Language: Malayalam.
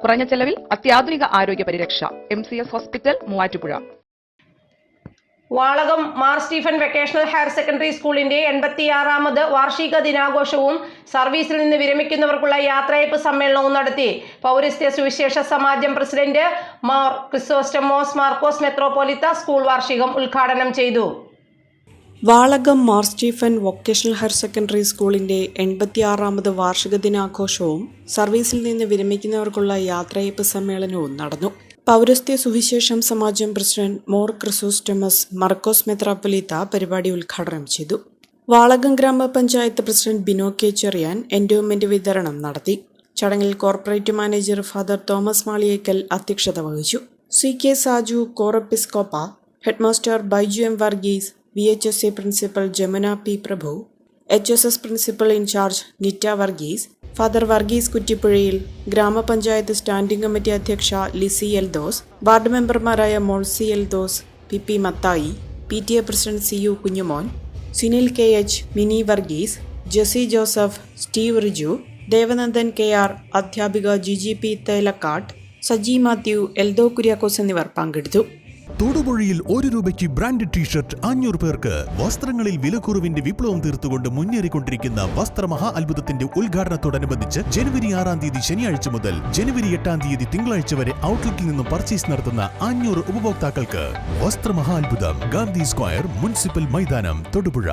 കുറഞ്ഞ ചെലവിൽ അത്യാധുനിക ആരോഗ്യ പരിരക്ഷ. M C S hospital Muvattupuzha. Valakam Mar Stephen vocational higher secondary സ്കൂളിന്റെ എൺപത്തിയാറാമത് വാർഷിക ദിനാഘോഷവും സർവീസിൽ നിന്ന് വിരമിക്കുന്നവർക്കുള്ള യാത്രയപ്പ് സമ്മേളനവും നടത്തി. പൗരസ്ത്യ സുവിശേഷ സമാജം president Mar Chrysostomos Markose metropolitan school വാർഷികം ഉദ്ഘാടനം ചെയ്തു. Valakam Mar Stephen vocational higher secondary സ്കൂളിന്റെ എൺപത്തിയാറാമത് വാർഷിക ദിനാഘോഷവും സർവീസിൽ നിന്ന് വിരമിക്കുന്നവർക്കുള്ള യാത്രയപ്പ് സമ്മേളനവും നടന്നു. പൗരസ്ത്യ സുവിശേഷം സമാജം പ്രസിഡന്റ് മോർ ക്രിസോസ്റ്റമസ് മർക്കോസ് മെത്രാപ്പൊലീത്ത പരിപാടി ഉദ്ഘാടനം ചെയ്തു. വാളകം ഗ്രാമപഞ്ചായത്ത് president Bino K Cheriyan endowment വിതരണം നടത്തി. ചടങ്ങിൽ corporate manager father Thomas Maliyekkal അധ്യക്ഷത വഹിച്ചു. C K Saju Corepiscopa headmaster Baiju M Varghese V H S E principal Jamuna P Prabhu H S S principal in charge Nitta Varghese father Varghese കുറ്റിപ്പുഴയിൽ ഗ്രാമപഞ്ചായത്ത് സ്റ്റാൻഡിംഗ് കമ്മിറ്റി അധ്യക്ഷ ലിസി എൽ ദോസ് വാർഡ് മെമ്പർമാരായ Molsy Eldhose P P Mathai P T A president C U Kunjumon Sunil K H Mini Varghese Jessy Joseph Steve Riju Devanandan K R അധ്യാപിക ജിജി പി തേലക്കാട്ട് സജി മാത്യു എൽദോ കുര്യാക്കോസ് എന്നിവർ പങ്കെടുത്തു. തൊടുപുഴയിൽ ഒരു രൂപയ്ക്ക് ബ്രാൻഡഡ് ടീഷർട്ട് അഞ്ഞൂറ് പേർക്ക് വസ്ത്രങ്ങളിൽ വിലക്കുറവിന്റെ വിപ്ലവം തീർത്തുകൊണ്ട് മുന്നേറിക്കൊണ്ടിരിക്കുന്ന വസ്ത്രമഹാ അത്ഭുതത്തിന്റെ ഉദ്ഘാടനത്തോടനുബന്ധിച്ച് ജനുവരി ആറാം തീയതി ശനിയാഴ്ച മുതൽ ജനുവരി എട്ടാം തീയതി തിങ്കളാഴ്ച വരെ ഔട്ട്ലെറ്റിൽ നിന്നും പർച്ചേസ് നടത്തുന്ന അഞ്ഞൂറ് ഉപഭോക്താക്കൾക്ക് വസ്ത്രമഹാ അത്ഭുതം ഗാന്ധി സ്ക്വയർ മുനിസിപ്പൽ മൈതാനം തൊടുപുഴ.